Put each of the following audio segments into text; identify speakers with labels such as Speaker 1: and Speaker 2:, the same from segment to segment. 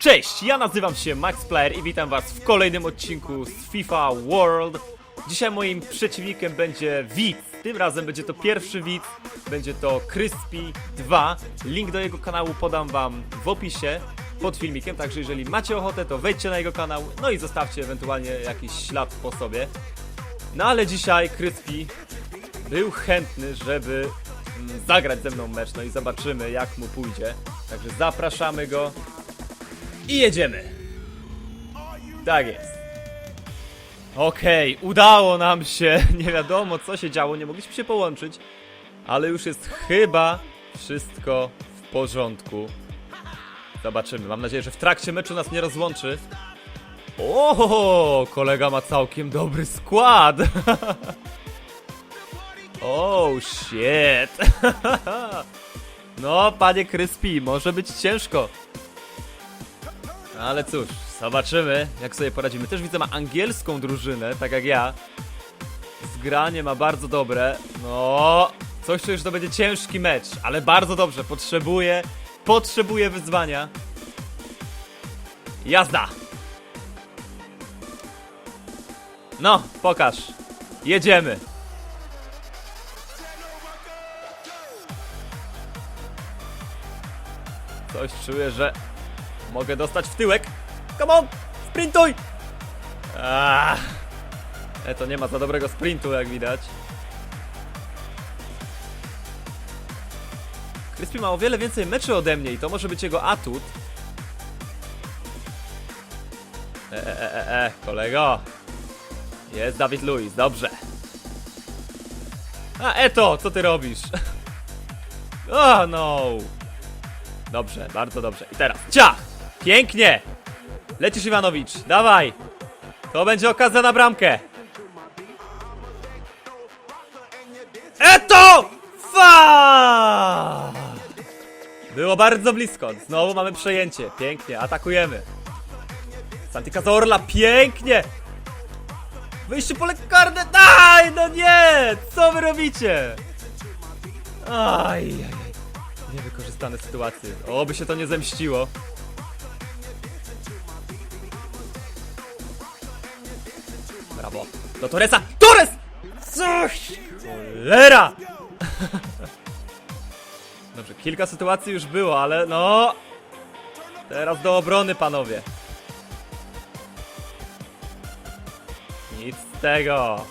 Speaker 1: Cześć, ja nazywam się Max Player i witam was w kolejnym odcinku z FIFA World. Dzisiaj moim przeciwnikiem będzie widz. Tym razem będzie to pierwszy widz, będzie to Crispy 2. Link do jego kanału podam wam w opisie pod filmikiem, także jeżeli macie ochotę, to wejdźcie na jego kanał, no i zostawcie ewentualnie jakiś ślad po sobie. No ale dzisiaj Crispy był chętny, żeby mm, zagrać ze mną mecz, no i zobaczymy jak mu pójdzie. Także zapraszamy go i jedziemy. Tak jest. Okej, udało nam się. Nie wiadomo co się działo, nie mogliśmy się połączyć, ale już jest chyba wszystko w porządku. Zobaczymy. Mam nadzieję, że w trakcie meczu nas nie rozłączy. O, kolega ma całkiem dobry skład. Oh shit. No, panie Crispy, może być ciężko. Ale cóż, zobaczymy, jak sobie poradzimy. Też widzę, ma angielską drużynę, tak jak ja. Zgranie ma bardzo dobre. No, coś czuję, że to będzie ciężki mecz, ale bardzo dobrze. Potrzebuję, potrzebuję wyzwania. Jazda! No, pokaż. Jedziemy. Coś czuję, że mogę dostać w tyłek. Come on! Sprintuj! Ah. E, to nie ma za dobrego sprintu, jak widać. Crispy ma o wiele więcej meczy ode mnie i to może być jego atut. E, e, e, e, e, kolego. Jest Dawid Luiz, dobrze. A, Eto, co ty robisz? O, no. Dobrze, bardzo dobrze. I teraz, ciach! Pięknie! Lecisz Iwanowicz, dawaj! To będzie okazja na bramkę! Eto! Fa! Było bardzo blisko. Znowu mamy przejęcie. Pięknie, atakujemy. Santi Cazorla, pięknie! Wyjście pole karne. Daj, no nie! Co wy robicie? Aj, aj, aj. Niewykorzystane sytuacje. Oby się to nie zemściło. Do Torresa. Torres! Coś! Cholera! Dobrze, kilka sytuacji już było, ale no... Teraz do obrony, panowie. Nic z tego.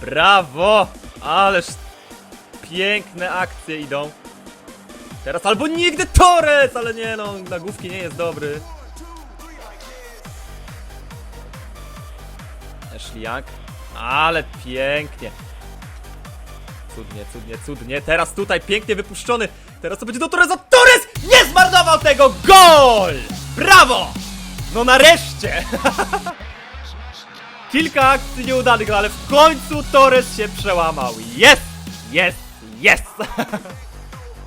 Speaker 1: Brawo! Ależ piękne akcje idą. Teraz albo nigdy Torres! Ale nie no, na główki nie jest dobry. Ashley Young. Ale pięknie. Cudnie, cudnie, cudnie. Teraz tutaj pięknie wypuszczony. Teraz to będzie do Torresa. Torres nie zmarnował tego! Gol! Brawo! No nareszcie! Kilka akcji nieudanych, no ale w końcu Torres się przełamał. Jest! Jest! Jest!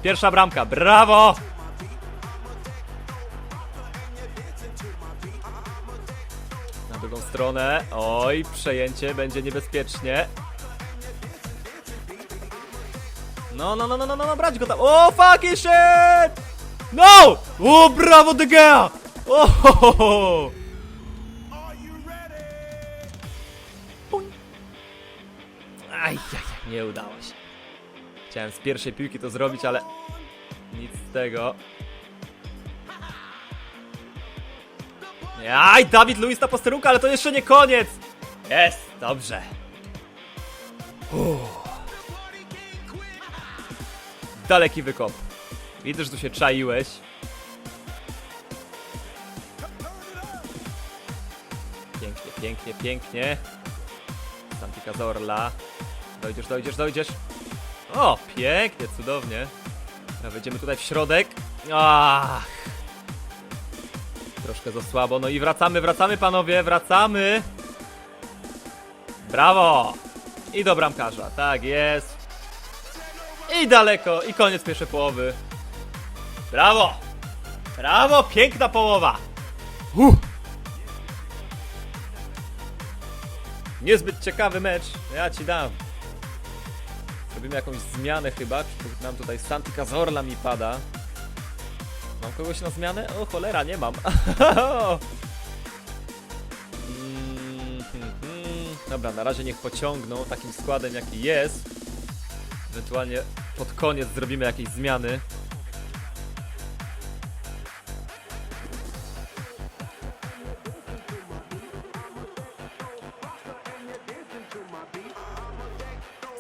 Speaker 1: Pierwsza bramka, brawo! Na drugą stronę. Oj, przejęcie będzie niebezpiecznie. No, no, no, no, no, no, no, brać go tam. O, fucking shit! No! O, brawo De Gea! O, ho, ho, ho. Aj, aj, nie udało się. Chciałem z pierwszej piłki to zrobić, ale nic z tego. Aj, Dawid Luiz na posterunku, ale to jeszcze nie koniec! Jest, dobrze. Uff. Daleki wykop. Widzę, że tu się czaiłeś. Pięknie, pięknie, pięknie. Santi Cazorla. Dojdziesz, dojdziesz, dojdziesz. O, pięknie, cudownie. Dobra, wejdziemy tutaj w środek. Ach. Troszkę za słabo. No i wracamy, wracamy panowie, wracamy. Brawo! I do bramkarza, tak jest. I daleko, i koniec pierwszej połowy. Brawo! Brawo, piękna połowa! Uh. Niezbyt ciekawy mecz, ja ci dam. Zrobimy jakąś zmianę chyba. Nam tutaj Santi Cazorla mi pada. Mam kogoś na zmianę? O cholera, nie mam. Mm, hmm, hmm. Dobra, na razie niech pociągną takim składem jaki jest. Ewentualnie pod koniec zrobimy jakieś zmiany.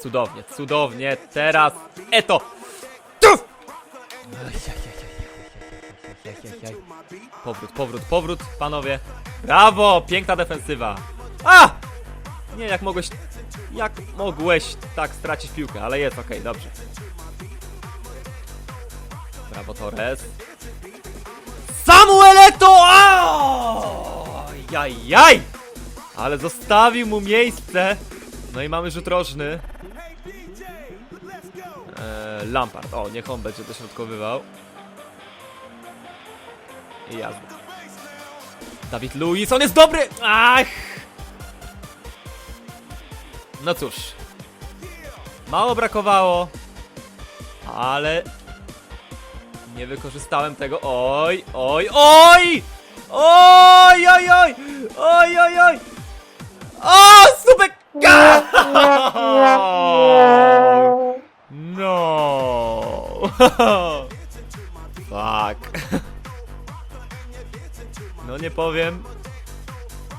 Speaker 1: Cudownie, cudownie. Teraz Eto. Powrót, powrót, powrót, panowie. Brawo, piękna defensywa. A! Nie, jak mogłeś... Jak mogłeś tak stracić piłkę, ale jest, okej, okay, dobrze. Brawo, Torres. Samuel Eto! jaj. Ale zostawił mu miejsce. No i mamy rzut rożny. Lampard. O, niech on będzie dośrodkowywał. I jazda. Dawid Luiz, on jest dobry! Ach! No cóż. Mało brakowało. Ale... Nie wykorzystałem tego. Oj, oj, oj! Oj, oj, oj! Oj, oj, oj! O, super! No! Fuck. No nie powiem.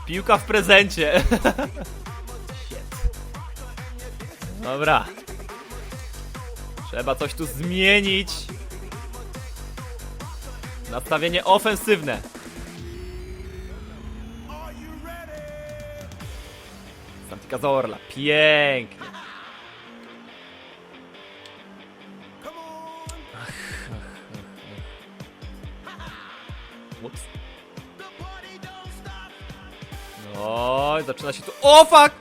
Speaker 1: Piłka w prezencie. Dobra. Trzeba coś tu zmienić. Nastawienie ofensywne. Santi Cazorla. Pięknie. No, zaczyna się tu. O fuck!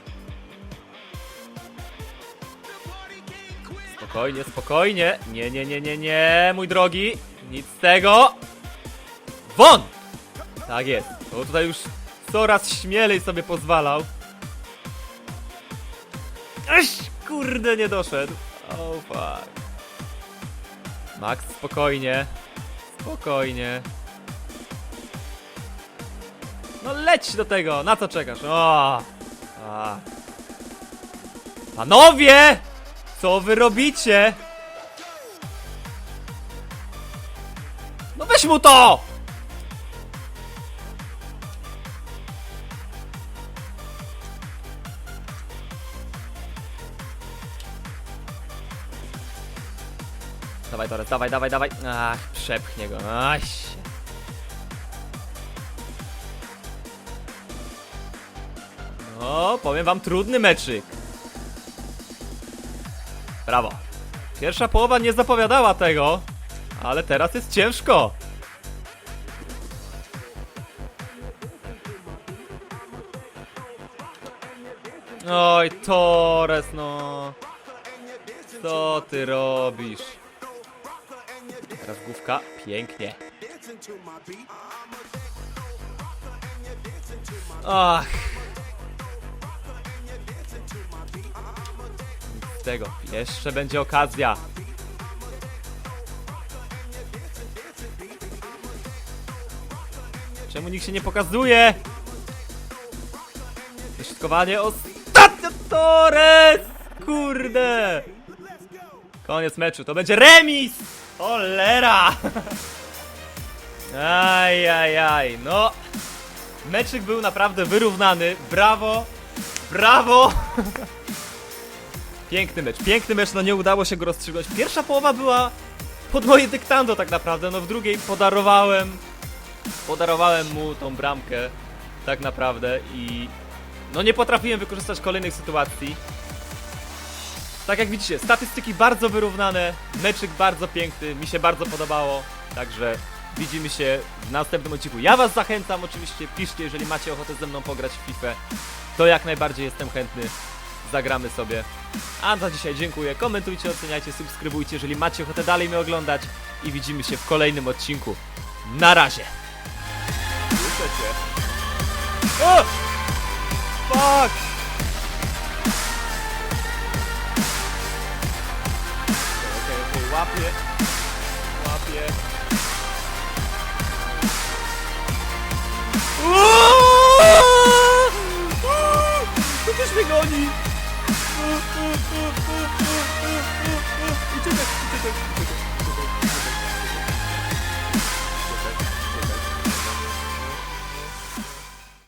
Speaker 1: Spokojnie, spokojnie. Nie, nie, nie, nie, nie, mój drogi. Nic z tego. Won! Tak jest. Bo tutaj już coraz śmielej sobie pozwalał. Aś, kurde, nie doszedł. Oh fuck. Max, spokojnie. Spokojnie. No leć do tego, na co czekasz? O! A. Panowie! Co wy robicie? No weź mu to! Dawaj Torres, dawaj, dawaj, dawaj. Ach, przepchnie go. No, powiem wam, trudny meczyk. Brawo. Pierwsza połowa nie zapowiadała tego, ale teraz jest ciężko. Oj, Torres, no. Co ty robisz? Teraz główka. Pięknie. Ach. Tego. Jeszcze będzie okazja. Czemu nikt się nie pokazuje? Wyszutkowanie ostatnio Torres! Kurde! Koniec meczu, to będzie remis! Cholera! Aj, aj, aj, no. Meczyk był naprawdę wyrównany. Brawo! Brawo! Piękny mecz, piękny mecz, no nie udało się go rozstrzygnąć. Pierwsza połowa była pod moje dyktando tak naprawdę, no w drugiej podarowałem podarowałem mu tą bramkę tak naprawdę i no nie potrafiłem wykorzystać kolejnych sytuacji. Tak jak widzicie, statystyki bardzo wyrównane, meczyk bardzo piękny, mi się bardzo podobało, także widzimy się w następnym odcinku. Ja was zachęcam oczywiście, piszcie, jeżeli macie ochotę ze mną pograć w FIFA, to jak najbardziej jestem chętny, zagramy sobie. A za dzisiaj dziękuję, komentujcie, oceniajcie, subskrybujcie, jeżeli macie ochotę dalej mnie oglądać i widzimy się w kolejnym odcinku. Na razie! Słyszę cię. O! Fuck! Łapie. Łapie.